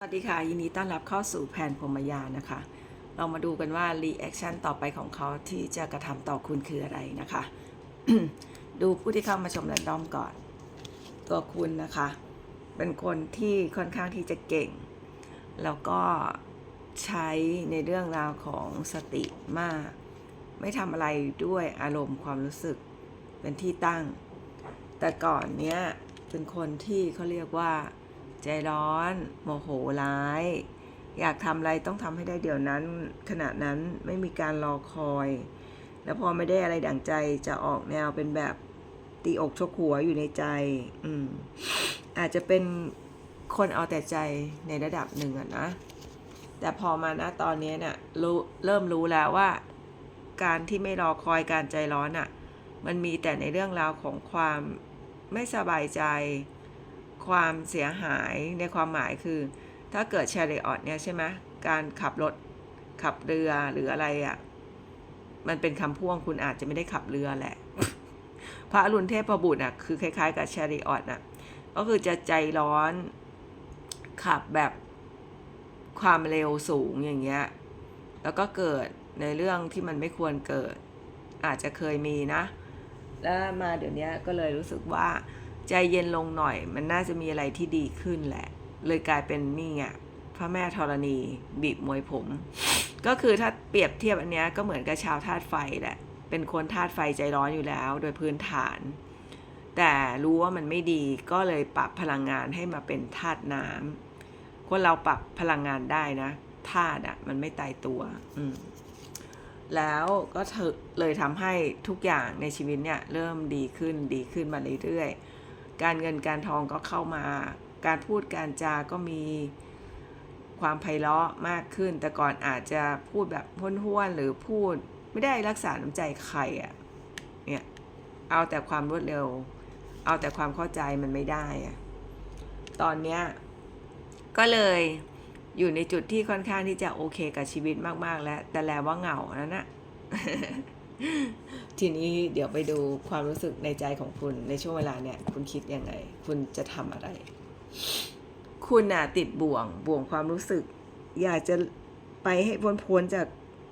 สวัสดีค่ะ ยินดีต้อนรับเข้าสู่แผนพรมยานนะคะ เรามาดูกันว่ารีแอคชั่นต่อไปของเขาที่จะกระทำต่อคุณคืออะไรนะคะ ดูผู้ที่เข้ามาชมแรนดอมก่อน ตัวคุณนะคะ เป็นคนที่ค่อนข้างที่จะเก่ง แล้วก็ใช้ในเรื่องราวของสติมาก ไม่ทำอะไรด้วยอารมณ์ความรู้สึกเป็นที่ตั้ง แต่ก่อนเนี้ยเป็นคนที่เขาเรียกว่า ใจร้อน โมโหร้าย อยากทำอะไรต้องทำให้ได้เดี๋ยวนั้น ขณะนั้นไม่มีการรอคอย แล้วพอไม่ได้อะไรดั่งใจจะออกแนวเป็นแบบตีอกชกหัวอยู่ในใจ อืม อาจจะเป็นคนเอาแต่ใจในระดับหนึ่งอะนะ แต่พอมาณตอนนี้เนี่ยรู้เริ่มรู้แล้วว่า การที่ไม่รอคอยการใจร้อนอะ่ะมันมีแต่ในเรื่องราวของความไม่สบายใจ ความเสียหายในความหมายคือ ถ้าเกิดแชาริออตเนี่ยใช่ไหมการขับรถขับเรือหรืออะไรอะ่ะ มันเป็นคำพ่วงคุณอาจจะไม่ได้ขับเรือแหละ พระอรุณเทพบุตรอะคือคล้าย ๆ กับแชาริออตอะก็คือจะใจร้อนขับแบบความเร็วสูงอย่างเงี้ย แล้วก็เกิดในเรื่องที่มันไม่ควรเกิด อาจจะเคยมีนะ แล้วมาเดี๋ยวนี้ก็เลยรู้สึกว่า ใจเย็นลงหน่อย มันน่าจะมีอะไรที่ดีขึ้นแหละ เลยกลายเป็นนี่ไงพระแม่ธรณีบีบมวยผม ก็คือถ้าเปรียบเทียบอันเนี้ยก็เหมือนกับชาวธาตุไฟแหละ เป็นคนธาตุไฟใจร้อนอยู่แล้ว โดยพื้นฐาน แต่รู้ว่ามันไม่ดีก็เลยปรับพลังงานให้มาเป็นธาตุน้ำคนเราปรับพลังงานได้นะธาตุอะมันไม่ตายตัวอืมแล้วก็เถอเลยทำให้ทุกอย่างในชีวิตเนี่ยเริ่มดีขึ้นดีขึ้นมาเรื่อยๆ การเงินการทองก็เข้ามา การพูดการจาก็มีความไพเราะมากขึ้น แต่ก่อนอาจจะพูดแบบห้วนๆหรือพูดไม่ได้รักษาน้ำใจใครอะ่ะเนี่ยเอาแต่ความรวดเร็ว เอาแต่ความเข้าใจมันไม่ได้อะตอนเนี้ยก็เลยอยู่ในจุดที่ค่อนข้างที่จะโอเคกับชีวิตมาก ๆ แล้ว แต่แล้วว่าเหงานั่นนะ ทีนี้เดี๋ยวไปดูความรู้สึกในใจของคุณในช่วงเวลาเนี่ย คุณคิดยังไง คุณจะทำอะไร คุณน่ะติดบ่วงบ่วงความรู้สึก อยากจะไปให้พ้นๆจาก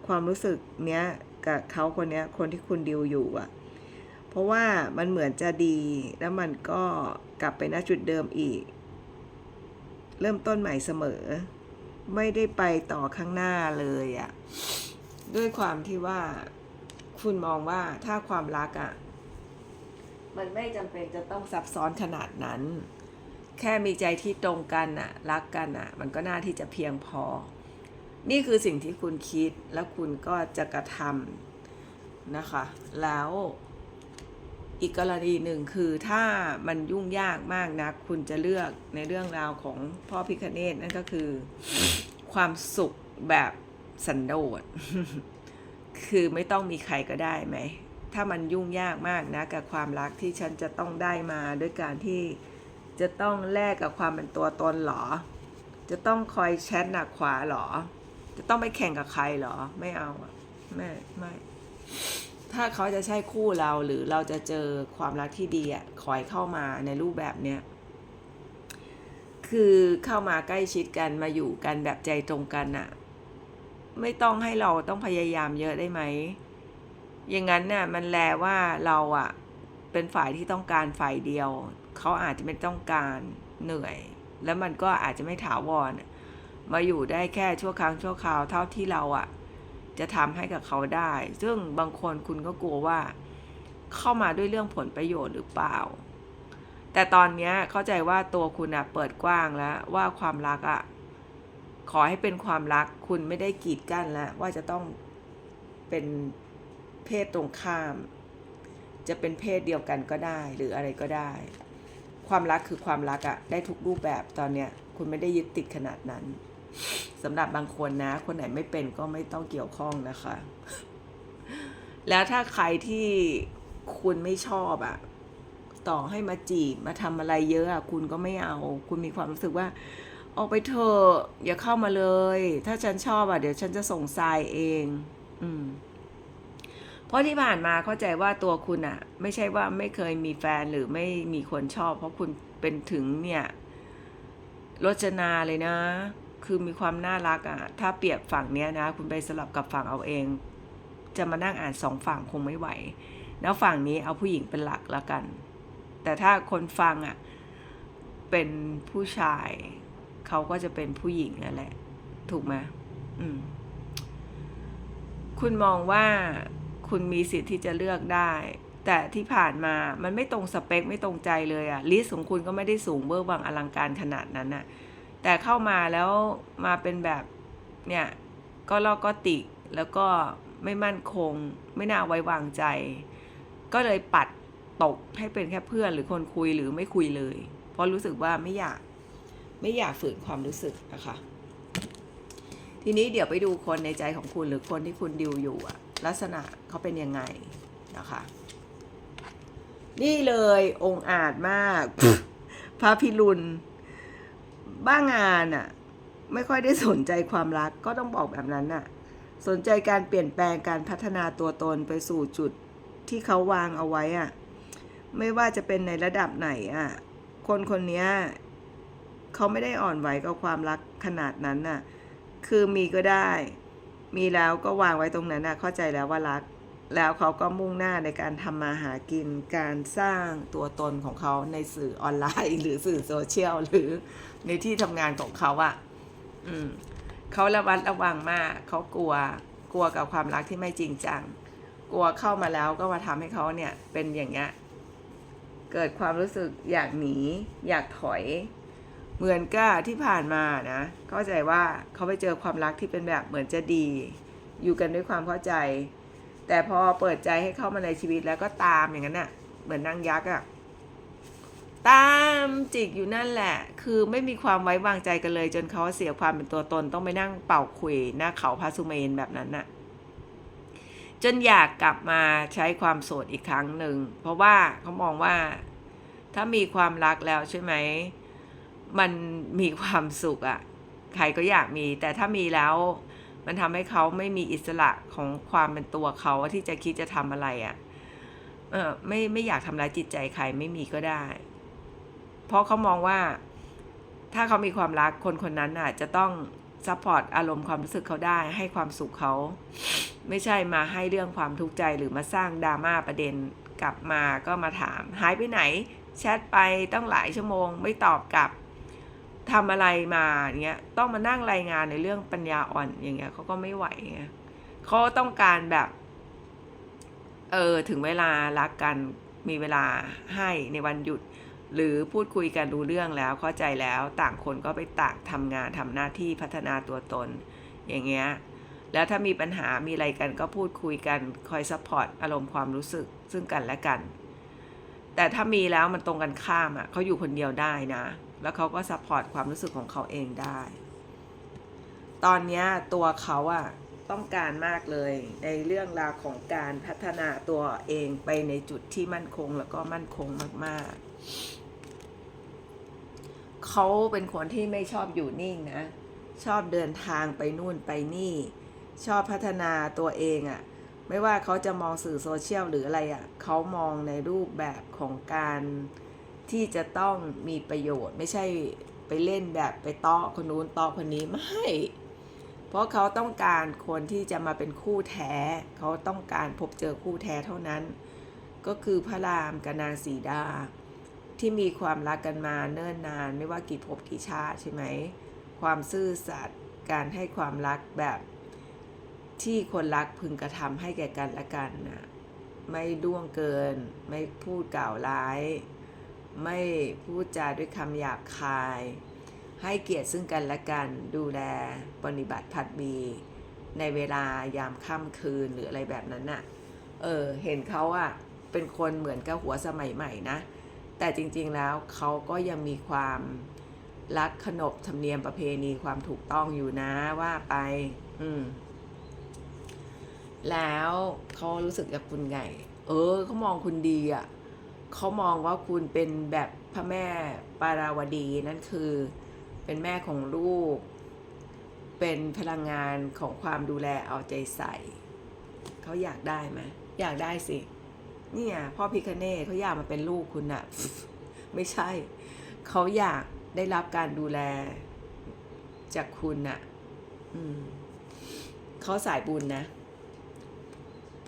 ความรู้สึกเนี้ยกับเขาคนเนี้ย คนที่คุณดิวอยู่อะ เพราะว่ามันเหมือนจะดีแล้วมันก็กลับไปณจุดเดิมอีก เริ่มต้นใหม่เสมอ ไม่ได้ไปต่อข้างหน้าเลยอะ่ะ ด้วยความที่ว่า คุณมองว่าถ้าความรักอะ่ะ มันไม่จำเป็นจะต้องซับซ้อนขนาดนั้น แค่มีใจที่ตรงกันอะ่ะ รักกันอะ่ะ มันก็น่าที่จะเพียงพอ นี่คือสิ่งที่คุณคิดแล้วคุณก็จะกระทำนะคะ แล้วอีกกรณีหนึ่งคือถ้ามันยุ่งยากมากนะคุณจะเลือกในเรื่องราวของพ่อพิคเนตนั่นก็คือ ความสุขแบบสันโดษ คือไม่ต้องมีใครก็ได้ไหม ถ้ามันยุ่งยากมากนะกับความรักที่ฉันจะต้องได้มาด้วยการที่จะต้องแลกกับความเป็นตัวตนหรอ จะต้องคอยแชทหนักขวาหรอ จะต้องไปแข่งกับใครหรอ ไม่เอาอะไม่ไม่ถ้าเขาจะใช่คู่เราหรือเราจะเจอความรักที่ดีอะคอยเข้ามาในรูปแบบเนี้ยคือเข้ามาใกล้ชิดกันมาอยู่กันแบบใจตรงกันอะ ไม่ต้องให้เราต้องพยายามเยอะได้ไหม อย่างนั้นน่ะมันแลว่าเราอะเป็นฝ่ายที่ต้องการฝ่ายเดียว เขาอาจจะไม่ต้องการเหนื่อย แล้วมันก็อาจจะไม่ถาวรมาอยู่ได้แค่ชั่วครั้งชั่วคราวเท่าที่เราอะจะทำให้กับเขาได้ ซึ่งบางคนคุณก็กลัวว่า เข้ามาด้วยเรื่องผลประโยชน์หรือเปล่า แต่ตอนเนี้ยเข้าใจว่าตัวคุณอะเปิดกว้างแล้วว่าความรักอะ ขอให้เป็นความรักคุณไม่ได้กีดกั้นแล้วว่าจะต้องเป็นเพศตรงข้าม จะเป็นเพศเดียวกันก็ได้หรืออะไรก็ได้ ความรักคือความรักอะได้ทุกรูปแบบตอนเนี้ยคุณไม่ได้ยึดติดขนาดนั้นสำหรับบางคนนะ คนไหนไม่เป็นก็ไม่ต้องเกี่ยวข้องนะคะ แล้วถ้าใครที่คุณไม่ชอบอะต่อให้มาจีบมาทำอะไรเยอะอะคุณก็ไม่เอา คุณมีความรู้สึกว่า ออกไปเถอะ อย่าเข้ามาเลย ถ้าฉันชอบอะ เดี๋ยวฉันจะส่งทรายเอง อืม เพราะที่ผ่านมาเข้าใจว่าตัวคุณอะ ไม่ใช่ว่าไม่เคยมีแฟนหรือไม่มีคนชอบ เพราะคุณเป็นถึงเนี่ยรจนาเลยนะ คือมีความน่ารักอะ ถ้าเปรียบฝั่งเนี้ยนะ คุณไปสลับกับฝั่งเอาเอง จะมานั่งอ่านสองฝั่งคงไม่ไหว แล้วฝั่งนี้เอาผู้หญิงเป็นหลักล้วกัน แต่ถ้าคนฟังอะ เป็นผู้ชาย เขาก็จะเป็นผู้หญิงนั่นแหละ ถูกไหมอืม คุณมองว่าคุณมีสิทธิ์ที่จะเลือกได้ แต่ที่ผ่านมามันไม่ตรงสเปคไม่ตรงใจเลยอะลิสต์ของคุณก็ไม่ได้สูงเบอร์วังอลังการขนาดนั้นอะแต่เข้ามาแล้วมาเป็นแบบเนี่ยก็ลอกก็ติกแล้วก็ไม่มั่นคง ไม่น่าไว้วางใจ ก็เลยปัดตกให้เป็นแค่เพื่อนหรือคนคุยหรือไม่คุยเลย เพราะรู้สึกว่าไม่อยาก ไม่อยากฝืนความรู้สึกนะคะ ทีนี้เดี๋ยวไปดูคนในใจของคุณหรือคนที่คุณดิวอยู่อะลักษณะเขาเป็นยังไงนะคะ นี่เลยองค์อาจมาก พระพิรุณบ้างานอะไม่ค่อยได้สนใจความรักก็ต้องบอกแบบนั้นน่ะ สนใจการเปลี่ยนแปลงการพัฒนาตัวตนไปสู่จุดที่เขาวางเอาไว้อะไม่ว่าจะเป็นในระดับไหนอะคนคนเนี้ย เขาไม่ได้อ่อนไหวกับความรักขนาดนั้นน่ะ คือมีก็ได้ มีแล้วก็วางไว้ตรงนั้นน่ะเข้าใจแล้วว่ารัก แล้วเขาก็มุ่งหน้าในการทำมาหากิน การสร้างตัวตนของเขาในสื่อออนไลน์ หรือสื่อโซเชียลหรือในที่ทำงานของเขาอะอืมเขาระวัดระวังมาก เขากลัว กลัวกับความรักที่ไม่จริงจัง กลัวเข้ามาแล้วก็มาทำให้เขาเนี่ยเป็นอย่างเงี้ยเกิดความรู้สึกอยากหนี อยากถอย เหมือนกับที่ผ่านมานะเข้าใจว่าเขาไปเจอความรักที่เป็นแบบเหมือนจะดี อยู่กันด้วยความเข้าใจ แต่พอเปิดใจให้เข้ามาในชีวิตแล้วก็ตามอย่างนั้นน่ะเหมือนนางยักษ์อะตามจิกอยู่นั่นแหละ คือไม่มีความไว้วางใจกันเลย จนเขาเสียความเป็นตัวตนต้องไปนั่งเป่าคุยหน้าเขาพาสุเมนแบบนั้นน่ะจนอยากกลับมาใช้ความโสดอีกครั้งหนึ่ง เพราะว่าเขามองว่าถ้ามีความรักแล้วใช่ไหม มันมีความสุขอะใครก็อยากมี แต่ถ้ามีแล้ว มันทำให้เขาไม่มีอิสระของความเป็นตัวเขาที่จะคิดจะทำอะไรอะ่ะเออไม่ไม่อยากทำร้ายจิตใจใครไม่มีก็ได้ เพราะเขามองว่าถ้าเขามีความรักคนคนนั้นอะจะต้องซัพพอร์ตอารมณ์ความรู้สึกเขาได้ให้ความสุขเขา ไม่ใช่มาให้เรื่องความทุกข์ใจหรือมาสร้างดราม่าประเด็นกลับมาก็มาถาม หายไปไหน แชทไปต้องหลายชั่วโมง ไม่ตอบกลับ ทำอะไรมาเงี้ยต้องมานั่งรายงานในเรื่องปัญญาอ่อนอย่างเงี้ยเขาก็ไม่ไหวไงเขาต้องการแบบเออถึงเวลารักกันมีเวลาให้ในวันหยุด หรือพูดคุยกันรู้เรื่องแล้วเข้าใจแล้วต่างคนก็ไปต่างทำงานทำหน้าที่พัฒนาตัวตน อย่างเงี้ยแล้วถ้ามีปัญหามีอะไรกันก็พูดคุยกันคอยซัพพอร์ตอารมณ์ความรู้สึกซึ่งกันและกัน แต่ถ้ามีแล้วมันตรงกันข้ามอะเขาอยู่คนเดียวได้นะ แล้วเขาก็ซัพพอร์ตความรู้สึกของเขาเองได้ ตอนนี้ตัวเขาอะต้องการมากเลยในเรื่องราวของการพัฒนาตัวเองไปในจุดที่มั่นคงแล้วก็มั่นคงมาก ๆ เขาเป็นคนที่ไม่ชอบอยู่นิ่งนะ ชอบเดินทางไปนู่นไปนี่ ชอบพัฒนาตัวเองอะ่ะ ไม่ว่าเขาจะมองสื่อโซเชียลหรืออะไรอะ่ะ เขามองในรูปแบบของการ ที่จะต้องมีประโยชน์ ไม่ใช่ไปเล่นแบบไปตาะคนนู้นตาะคนนี้ไม่ เพราะเขาต้องการคนที่จะมาเป็นคู่แท้ เขาต้องการพบเจอคู่แท้เท่านั้น ก็คือพระรามกับนางสีดา ที่มีความรักกันมาเนิ่นนานไม่ว่ากี่ภพกี่ชาติใช่ไหม ความซื่อสัตย์การให้ความรักแบบที่คนรักพึงกระทำให้แก่กันและกันนะไม่ด้วงเกิน ไม่พูดกล่าวร้าย ไม่พูดจาด้วยคำหยาบคาย ให้เกียรติซึ่งกันและกัน ดูแลปฏิบัติพัดบีในเวลายามค่ำคืนหรืออะไรแบบนั้นน่ะ เออ เห็นเขาอะเป็นคนเหมือนกับหัวสมัยใหม่นะ แต่จริงๆแล้วเขาก็ยังมีความรักขนบธรรมเนียมประเพณีความถูกต้องอยู่นะว่าไป อืม แล้วเขารู้สึกกับคุณไง เออเขามองคุณดีอะ่ะ เขามองว่าคุณเป็นแบบพระแม่ปาราวดีนั่นคือเป็นแม่ของลูก เป็นพลังงานของความดูแลเอาใจใส่ เขาอยากได้ไหมอยากได้สิ เนี่ยพ่อพิคเน่เขาอยากมาเป็นลูกคุณอะไม่ใช่ เขาอยากได้รับการดูแลจากคุณน่ะเขาสายบุญนะ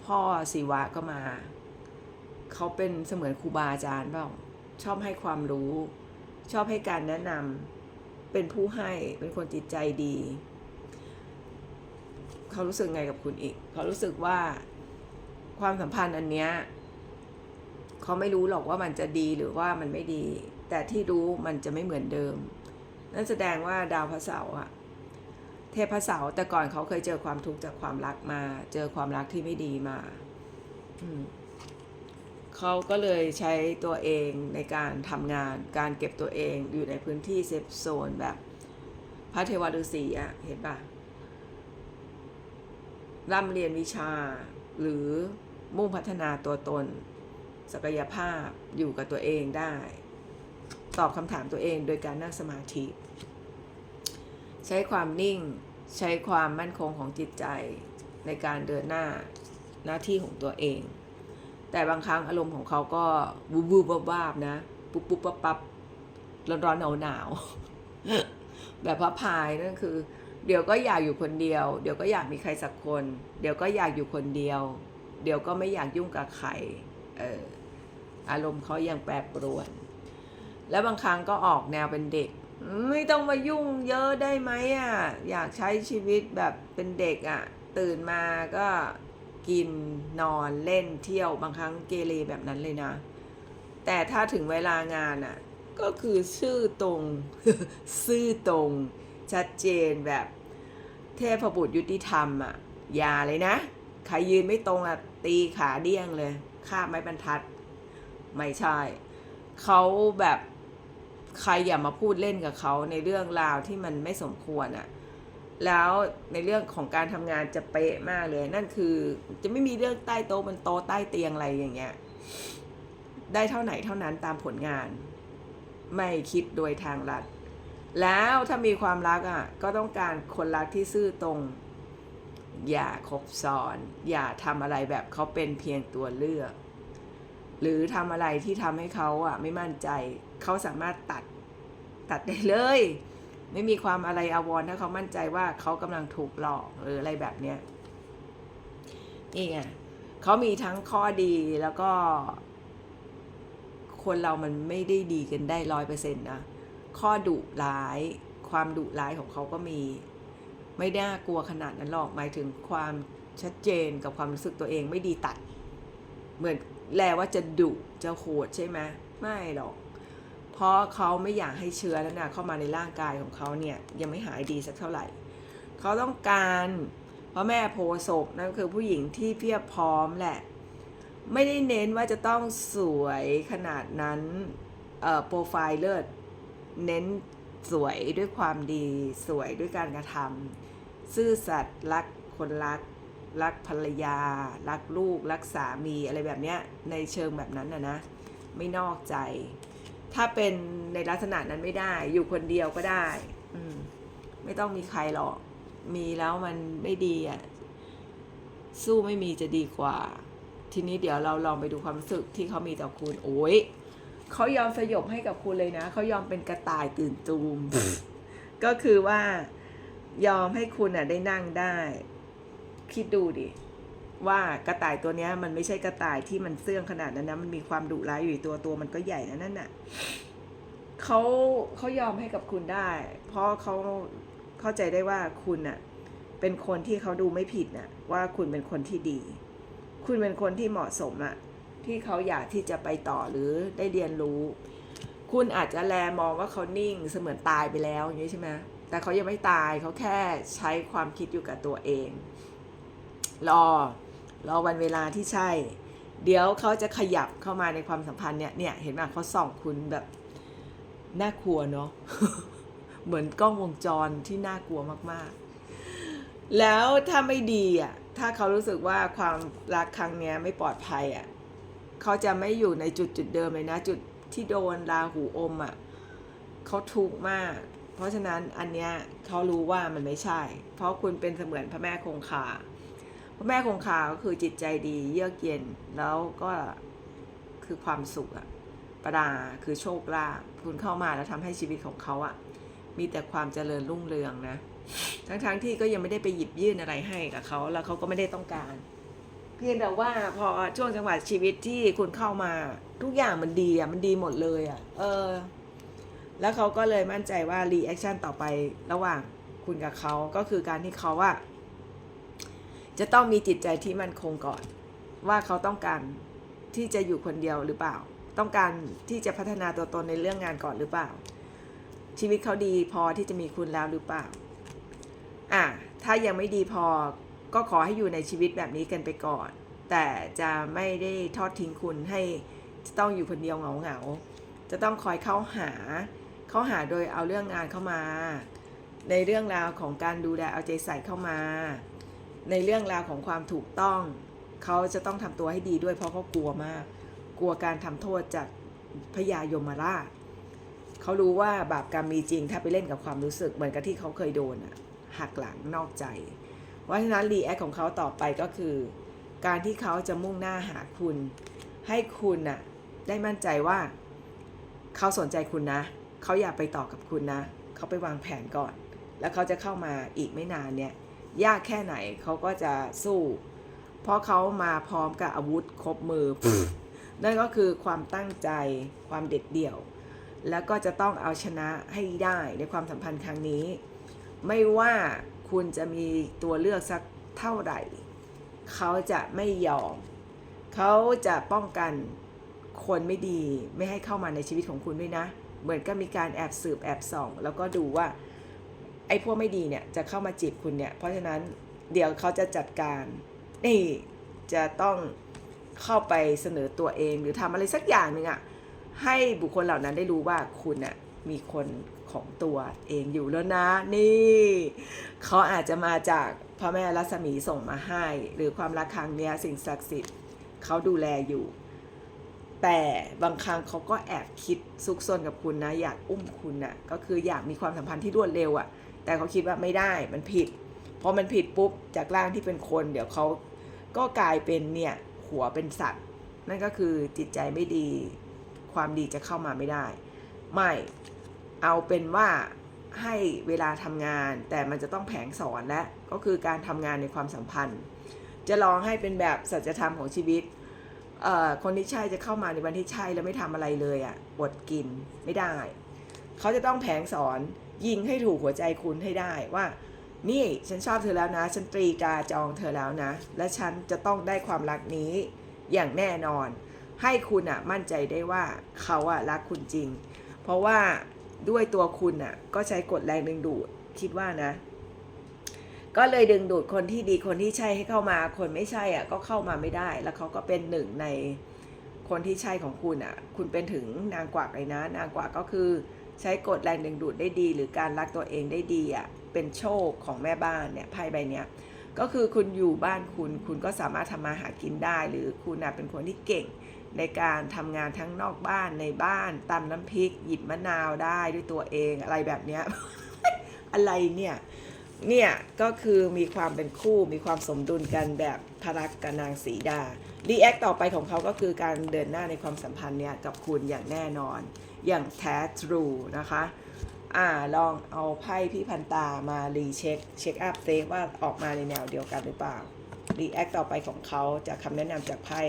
พ่อศิวะก็มา เขาเป็นเสมือนครูบาอาจารย์เปล่าชอบให้ความรู้ ชอบให้การแนะนำเป็นผู้ให้เป็นคนจิตใจดี เขารู้สึกไงกับคุณอีก เขารู้สึกว่าความสัมพันธ์อันเนี้ยเขาไม่รู้หรอกว่ามันจะดีหรือว่ามันไม่ดี แต่ที่รู้มันจะไม่เหมือนเดิม นั่นแสดงว่าดาวพระเสาร์อะเทพพระเสาร์แต่ก่อนเขาเคยเจอความทุกข์จากความรักมา เจอความรักที่ไม่ดีมา อืม เขาก็เลยใช้ตัวเองในการทำงาน การเก็บตัวเองอยู่ในพื้นที่เซฟโซนแบบพระเทวฤาษีอะเห็นปะร่ำเรียนวิชาหรือมุ่งพัฒนาตัวตน ศักยภาพอยู่กับตัวเองได้ ตอบคำถามตัวเองโดยการนั่งสมาธิ ใช้ความนิ่งใช้ความมั่นคงของจิตใจในการเดินหน้าหน้าที่ของตัวเอง แต่บางครั้งอารมณ์ของเขาก็บูบวูบวาบๆนะ ปุ๊บปุ๊บปั๊บปั๊บร้อนร้อนหนาวหนาวแบบพระพายนั่นคือ เดี๋ยวก็อยากอยู่คนเดียว เดี๋ยวก็อยากมีใครสักคน เดี๋ยวก็อยากอยู่คนเดียว เดี๋ยวก็ไม่อยากยุ่งกับใครเอออารมณ์เขายังแปรปรวน แล้วบางครั้งก็ออกแนวเป็นเด็ก ไม่ต้องมายุ่งเยอะได้ไหมอะ อยากใช้ชีวิตแบบเป็นเด็กอะ ตื่นมาก็ กินนอนเล่นเที่ยวบางครั้งเกเรแบบนั้นเลยนะ แต่ถ้าถึงเวลางานอะ ก็คือชื่อตรง ซื่อตรง ชัดเจนแบบ เทพบุตรยุติธรรมอะ อย่าเลยนะ ใครยืนไม่ตรงอะ ตีขาเดี้ยงเลยคาบไม้บรรทัด ไม่ใช่ เขาแบบใครอย่ามาพูดเล่นกับเขาในเรื่องราวที่มันไม่สมควรอะ แล้วในเรื่องของการทำงานจะเป๊ะมากเลย นั่นคือ จะไม่มีเรื่องใต้โต๊ะบนโต๊ะใต้เตียงอะไรอย่างเงี้ย ได้เท่าไหนเท่านั้นตามผลงาน ไม่คิดโดยทางลัด แล้วถ้ามีความรักอะ ก็ต้องการคนรักที่ซื่อตรง อย่าคบซ้อน อย่าทำอะไรแบบเขาเป็นเพียงตัวเลือก หรือทำอะไรที่ทำให้เขาอะ ไม่มั่นใจ เขาสามารถตัดตัดได้เลย ไม่มีความอะไรอาวรถ้าเขามั่นใจว่าเขากำลังถูกหลอกหรืออะไรแบบเนี้ยนี่ไงเขามีทั้งข้อดีแล้วก็ คนเรามันไม่ได้ดีกันได้ร้อยเปอร์เซ็นต์นะข้อดุร้าย ความดุร้ายของเขาก็มี ไม่ได้กลัวขนาดนั้นหรอกหมายถึงความชัดเจนกับความรู้สึกตัวเองไม่ดีตัด เหมือนแลว่าจะดุจะโหดใช่ไหมไม่หรอก เพราะเขาไม่อยากให้เชื้อนั้นนะเข้ามาในร่างกายของเขาเนี่ยยังไม่หายดีสักเท่าไหร่ เขาต้องการเพราะแม่โพศพนั่นคือผู้หญิงที่เพียบพร้อมแหละ ไม่ได้เน้นว่าจะต้องสวยขนาดนั้นโปรไฟล์เลิศเน้นสวยด้วยความดีสวยด้วยการกระทำซื่อสัตย์รักคนรัก รักภรรยา รักลูก รักสามีอะไรแบบเนี้ยในเชิงแบบนั้นนะนะ ไม่นอกใจ ถ้าเป็นในลักษณะนั้นไม่ได้ อยู่คนเดียวก็ได้ อืม ไม่ต้องมีใครหรอก มีแล้วมันไม่ดีอะ สู้ไม่มีจะดีกว่า ทีนี้เดี๋ยวเราลองไปดูความรู้สึกที่เขามีต่อคุณ โอ้ยเขายอมสยบให้กับคุณเลยนะ เขายอมเป็นกระต่ายตื่นตูม ก็คือว่ายอมให้คุณอะได้นั่งได้ คิดดูดิ ว่ากระต่ายตัวนี้มันไม่ใช่กระต่ายที่มันเสื่องขนาดนั้นนะมันมีความดุร้ายอยู่ตัวตัวมันก็ใหญ่นะนั่นน่ะเขาเขายอมให้กับคุณได้ เพราะเขาเข้าใจได้ว่าคุณน่ะเป็นคนที่เขาดูไม่ผิดน่ะว่าคุณเป็นคนที่ดี คุณเป็นคนที่เหมาะสมอะที่เขาอยากที่จะไปต่อหรือได้เรียนรู้ คุณอาจจะแลมองว่าเขานิ่งเสมือนตายไปแล้วอย่างนี้ใช่ไหมแต่เขายังไม่ตายเขาแค่ใช้ความคิดอยู่กับตัวเอง รอ รอวันเวลาที่ใช่ เดี๋ยวเขาจะขยับเข้ามาในความสัมพันธ์เนี่ยเนี่ยเห็นไหมเขาส่องคุณแบบน่ากลัวเนาะเหมือนกล้องวงจรที่น่ากลัวมากๆ แล้วถ้าไม่ดีอะถ้าเขารู้สึกว่าความรักครั้งเนี้ยไม่ปลอดภัยอะเขาจะไม่อยู่ในจุดจุดเดิมเลยนะ จุดที่โดนราหูอมอะเขาทุกข์มาก เพราะฉะนั้นอันเนี้ยเขารู้ว่ามันไม่ใช่ เพราะคุณเป็นเสมือนพระแม่คงคา พระแม่คงคาก็คือจิตใจดีเยือกเย็นแล้วก็คือความสุขอะประดาคือโชคลาภคุณเข้ามาแล้วทำให้ชีวิตของเขาอะมีแต่ความเจริญรุ่งเรืองนะ ทั้งๆที่ก็ยังไม่ได้ไปหยิบยื่นอะไรให้กับเขาแล้วเขาก็ไม่ได้ต้องการ เพียงแต่ว่าพอช่วงจังหวะชีวิตที่คุณเข้ามา ทุกอย่างมันดีอะมันดีหมดเลยอะเออ แล้วเขาก็เลยมั่นใจว่ารีแอคชั่นต่อไประหว่างคุณกับเขาก็คือการที่เขาว่า จะต้องมีจิตใจที่มั่นคงก่อน ว่าเขาต้องการที่จะอยู่คนเดียวหรือเปล่า ต้องการที่จะพัฒนาตัวตนในเรื่องงานก่อนหรือเปล่า ชีวิตเขาดีพอที่จะมีคุณแล้วหรือเปล่าอะถ้ายังไม่ดีพอก็ขอให้อยู่ในชีวิตแบบนี้กันไปก่อน แต่จะไม่ได้ทอดทิ้งคุณให้จะต้องอยู่คนเดียวเหงาเหงาจะต้องคอยเข้าหา เข้าหาโดยเอาเรื่องงานเข้ามา ในเรื่องราวของการดูแลเอาใจใส่เข้ามา ในเรื่องราวของความถูกต้อง เขาจะต้องทำตัวให้ดีด้วยเพราะเขากลัวมาก กลัวการทำโทษจากพญายมราชเขารู้ว่าบาปกรรมมีจริงถ้าไปเล่นกับความรู้สึกเหมือนกับที่เขาเคยโดนหักหลังนอกใจเพราะฉะนั้นรีแอคของเขาต่อไปก็คือ การที่เขาจะมุ่งหน้าหาคุณ ให้คุณน่ะได้มั่นใจว่าเขาสนใจคุณนะ เขาอยากไปต่อกับคุณนะ เขาไปวางแผนก่อน แล้วเขาจะเข้ามาอีกไม่นานเนี่ย ยากแค่ไหนเขาก็จะสู้ เพราะเขามาพร้อมกับอาวุธครบมือ นั่นก็คือความตั้งใจความเด็ดเดี่ยว แล้วก็จะต้องเอาชนะให้ได้ในความสัมพันธ์ครั้งนี้ ไม่ว่าคุณจะมีตัวเลือกสักเท่าไหร่ เขาจะไม่ยอม เขาจะป้องกันคนไม่ดีไม่ให้เข้ามาในชีวิตของคุณด้วยนะ เหมือนก็มีการแอบสืบแอบส่อง แล้วก็ดูว่า ไอ้พวกไม่ดีเนี่ยจะเข้ามาจีบคุณเนี่ย เพราะฉะนั้นเดี๋ยวเขาจะจัดการนี่จะต้องเข้าไปเสนอตัวเองหรือทำอะไรสักอย่างหนึ่งอะให้บุคคลเหล่านั้นได้รู้ว่าคุณน่ะมีคนของตัวเองอยู่แล้วนะนี่เขาอาจจะมาจากพระแม่รัศมีส่งมาให้ หรือความรักครั้งเนี้ยสิ่งศักดิ์สิทธิ์เขาดูแลอยู่ แต่บางครั้งเขาก็แอบคิดซุกซนกับคุณนะ อยากอุ้มคุณนะ่ะก็คืออยากมีความสัมพันธ์ที่รวดเร็วอะ่ะ แต่เขาคิดว่าไม่ได้มันผิดพอมันผิดปุ๊บจากร่างที่เป็นคน เดี๋ยวเขาก็กลายเป็นเนี่ยหัวเป็นสัตว์ นั่นก็คือจิตใจไม่ดี ความดีจะเข้ามาไม่ได้ ไม่เอาเป็นว่าให้เวลาทำงาน แต่มันจะต้องแผงสอนและก็คือการทำงานในความสัมพันธ์ จะลองให้เป็นแบบสัจธรรมของชีวิตคนที่ใช่จะเข้ามาในวันที่ใช่แล้วไม่ทำอะไรเลยอะ่ะอดกินไม่ได้ เขาจะต้องแผงสอนยิงให้ถูกหัวใจคุณให้ได้ว่า นี่ฉันชอบเธอแล้วนะ ฉันตรีตราจองเธอแล้วนะ และฉันจะต้องได้ความรักนี้อย่างแน่นอน ให้คุณอะมั่นใจได้ว่าเขาอะรักคุณจริง เพราะว่าด้วยตัวคุณอะก็ใช้กฎแรงดึงดูดคิดว่านะ ก็เลยดึงดูดคนที่ดีคนที่ใช่ให้เข้ามา คนไม่ใช่อะก็เข้ามาไม่ได้ แล้วเขาก็เป็นหนึ่งในคนที่ใช่ของคุณอะคุณเป็นถึงนางกวักเลยนะ นางกวักก็คือ ใช้กฎแรงดึงดูดได้ดี หรือการรักตัวเองได้ดีอะเป็นโชคของแม่บ้านเนี่ยไพ่ใบเนี้ยก็คือคุณอยู่บ้านคุณ คุณก็สามารถทำมาหากินได้ หรือคุณเป็นคนที่เก่งในการทำงานทั้งนอกบ้านในบ้านตำน้ำพริก หยิบมะนาวได้ด้วยตัวเองอะไรแบบเนี้ย อะไรเนี่ย เนี่ยก็คือมีความเป็นคู่มีความสมดุลกันแบบพรักกับนางสีดารีแอคต่อไปของเขาก็คือการเดินหน้าในความสัมพันธ์เนี่ยกับคุณอย่างแน่นอน อย่างแท้ทรูนะคะอ่าลองเอาไพ่พี่พันตามารีเช็คเช็คอัพเซว่าออกมาในแนวเดียวกันหรือเปล่ารีแอคต่อไปของเขาจากคำแนะนำจากไพ่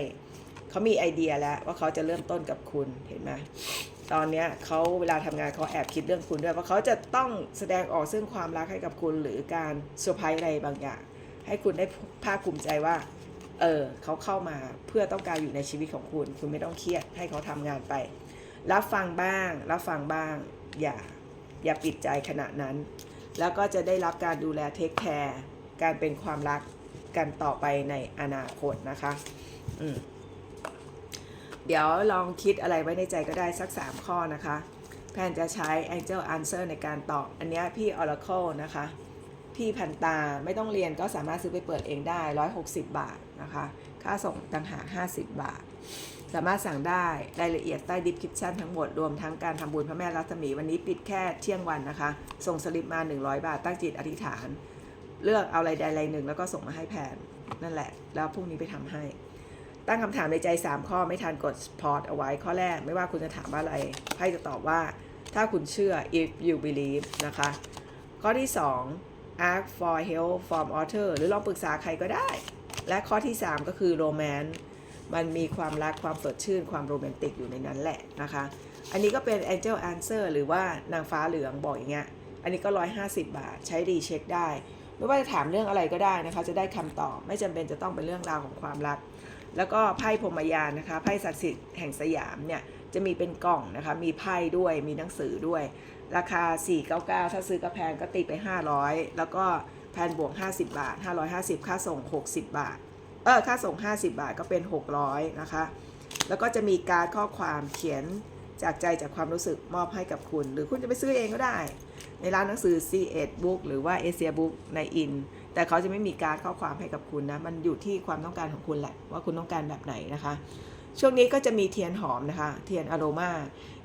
เขามีไอเดียแล้วว่าเขาจะเริ่มต้นกับคุณเห็นไหมตอนนี้เขาเวลาทำงานเขาแอบคิดเรื่องคุณด้วยว่าเขาจะต้องแสดงออกซึ่งความรักให้กับคุณหรือการเซอร์ไพรส์อะไรบางอย่าง ให้คุณได้ภาคภูมิใจว่าเออเขาเข้ามาเพื่อต้องการอยู่ในชีวิตของคุณ คุณไม่ต้องเครียดให้เขาทำงานไป รับฟังบ้าง รับฟังบ้าง อย่า อย่าปิดใจขณะนั้น แล้วก็จะได้รับการดูแลเทคแคร์ การเป็นความรักกันต่อไปในอนาคตนะคะ อืม เดี๋ยวลองคิดอะไรไว้ในใจก็ได้สัก 3 ข้อนะคะ แพนจะใช้ Angel Answer ในการตอบ อันนี้พี่ Oracle นะคะ พี่พันตาไม่ต้องเรียนก็สามารถซื้อไปเปิดเองได้ 160 บาทนะคะ ค่าส่งต่างหาก50 บาท สามารถสั่งได้รายละเอียดใต้ดิสคริปชันทั้งหมด รวมทั้งการทำบุญพระแม่รัศมีวันนี้ปิดแค่เที่ยงวันนะคะ ส่งสลิปมา 100 บาท ตั้งจิตอธิษฐาน เลือกเอาอะไรใดอะไรหนึ่งแล้วก็ส่งมาให้แพนนั่นแหละ แล้วพรุ่งนี้ไปทำให้ ตั้งคำถามในใจ 3 ข้อไม่ทันกดพอดเอาไว้ข้อแรกไม่ว่าคุณจะถามว่าอะไรไพ่จะตอบว่าถ้าคุณเชื่อ if you believe นะคะ ข้อที่ 2 ask for help from author หรือลองปรึกษาใครก็ได้ และข้อที่ 3 ก็คือ romance มันมีความรักความสดชื่น ความโรแมนติกอยู่ในนั้นแหละนะคะ อันนี้ก็เป็น angel answer หรือว่านางฟ้าเหลืองบอกอย่างเงี้ย อันนี้ก็ 150 บาท ใช้รีเช็คได้ ไม่ว่าจะถามเรื่องอะไรก็ได้นะคะ จะได้คำตอบ ไม่จำเป็นจะต้องเป็นเรื่องราวของความรัก แล้วก็ไพ่พรมยานนะคะ ไพ่ศักดิ์สิทธิ์แห่งสยามเนี่ย จะมีเป็นกล่องนะคะ มีไพ่ด้วย มีหนังสือด้วย ราคา 499 ถ้าซื้อกระแพงก็ตีไป 500 แล้วก็แพนบวก 50 บาท 550 ค่าส่ง 60 บาท เออค่าส่ง 50 บาทก็เป็น 600 นะคะ แล้วก็จะมีการข้อความเขียนจากใจจากความรู้สึกมอบให้กับคุณ หรือคุณจะไปซื้อเองก็ได้ ในร้านหนังสือ C8 Book หรือว่า Asia Book ในอิน แต่เขาจะไม่มีการข้อความให้กับคุณนะ มันอยู่ที่ความต้องการของคุณแหละ ว่าคุณต้องการแบบไหนนะคะ ช่วงนี้ก็จะมีเทียนหอมนะคะ เทียนอโรมา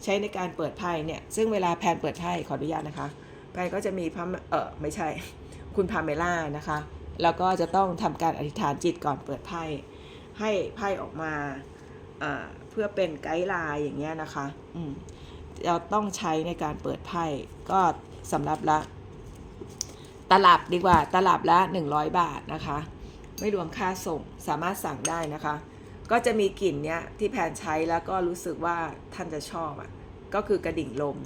ใช้ในการเปิดไพ่เนี่ย ซึ่งเวลาแพนเปิดไพ่ขออนุญาตนะคะแพนก็จะมีพระเออไม่ใช่ คุณพาเมล่านะคะ แล้วก็จะต้องทำการอธิษฐานจิตก่อนเปิดไพ่ให้ไพ่ออกมาเพื่อเป็นไกด์ไลน์อย่างเงี้ยนะคะอืเราต้องใช้ในการเปิดไพ่ก็สำหรับละตลับดีกว่าตลับละ 100 บาทนะคะ ไม่รวมค่าส่งสามารถสั่งได้นะคะ ก็จะมีกลิ่นเนี้ยที่แพนใช้แล้วก็รู้สึกว่าท่านจะชอบอะก็คือกระดิ่งลม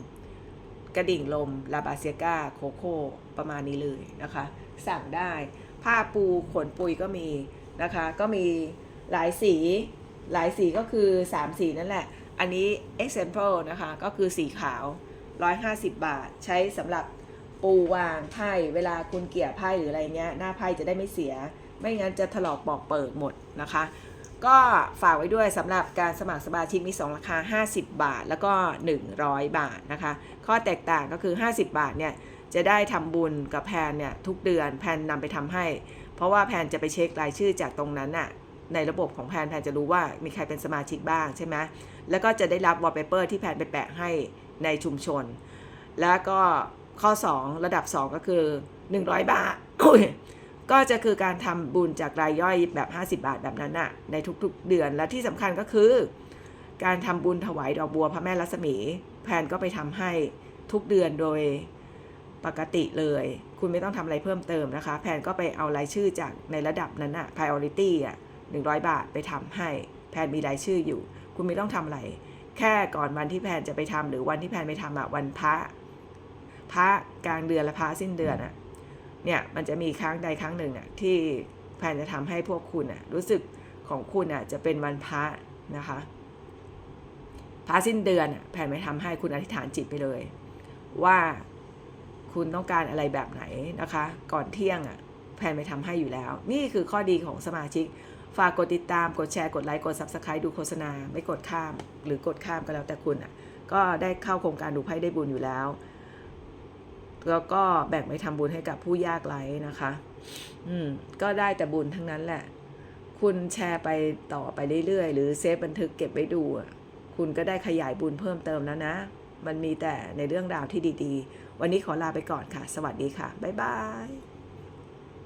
กระดิ่งลมลาบาเซียกาโคโค่ประมาณนี้เลยนะคะ สั่งได้ ผ้าปูขนปุยก็มีนะคะ ก็มีหลายสี หลายสีก็คือ 3 สีนั่นแหละ อันนี้ example นะคะ ก็คือสีขาว 150 บาท ใช้สำหรับปูวางไพ่เวลาคุณเกี่ยไพ่หรืออะไรเงี้ยหน้าไพ่จะได้ไม่เสีย ไม่งั้นจะถลอกปอกเปิกหมดนะคะ ก็ฝากไว้ด้วยสำหรับการสมัครสมาชิกมี 2 ราคา 50 บาท แล้วก็ 100 บาทนะคะ ข้อแตกต่างก็คือ 50 บาทเนี่ย จะได้ทำบุญกับแพนเนี่ยทุกเดือนแพนนำไปทำให้ เพราะว่าแพนจะไปเช็ครายชื่อจากตรงนั้นน่ะในระบบของแพนแพนจะรู้ว่ามีใครเป็นสมาชิกบ้างใช่ไหมแล้วก็จะได้รับวอลเปเปอร์ที่แพนไปแปะให้ในชุมชน แล้วก็ข้อ 2 ระดับ 2 ก็คือ 100 บาท ก็จะคือการทำบุญจากรายย่อยแบบ 50 บาทแบบนั้นน่ะในทุกๆเดือนและที่สำคัญก็คือ การทำบุญถวายดอกบัวพระแม่รัศมี แพนก็ไปทำให้ทุกเดือนโดย ปกติเลย คุณไม่ต้องทำอะไรเพิ่มเติมนะคะ แพนก็ไปเอารายชื่อจากในระดับนั้นอะ priority อะ100 บาทไปทำให้ แพนมีรายชื่ออยู่ คุณไม่ต้องทำอะไร แค่ก่อนวันที่แพนจะไปทำหรือวันที่แพนไปทำอะวันพระ พระกลางเดือนและพระสิ้นเดือนอะเนี่ยมันจะมีครั้งใดครั้งหนึ่งอะที่แพนจะทำให้พวกคุณอะรู้สึกของคุณอะจะเป็นวันพระนะคะพระสิ้นเดือนอะแพนไม่ทำให้คุณอธิษฐานจิตไปเลย ว่า คุณต้องการอะไรแบบไหนนะคะ ก่อนเที่ยงอะแพนไปทำให้อยู่แล้ว นี่คือข้อดีของสมาชิก ฝากกดติดตามกดแชร์กดไลค์กด Subscribe ดูโฆษณา ไม่กดข้าม หรือกดข้ามก็แล้วแต่คุณอะก็ได้เข้าโครงการดูไพ่ได้บุญอยู่แล้ว แล้วก็แบ่งไปทำบุญให้กับผู้ยากไร้นะคะ อืม ก็ได้แต่บุญทั้งนั้นแหละ คุณแชร์ไปต่อไปเรื่อยๆ หรือเซฟบันทึกเก็บไว้ดูอะคุณก็ได้ขยายบุญเพิ่มเติมแล้วนะ มันมีแต่ในเรื่องราวที่ดี ๆ วันนี้ขอลาไปก่อนค่ะ สวัสดีค่ะ บ๊ายบาย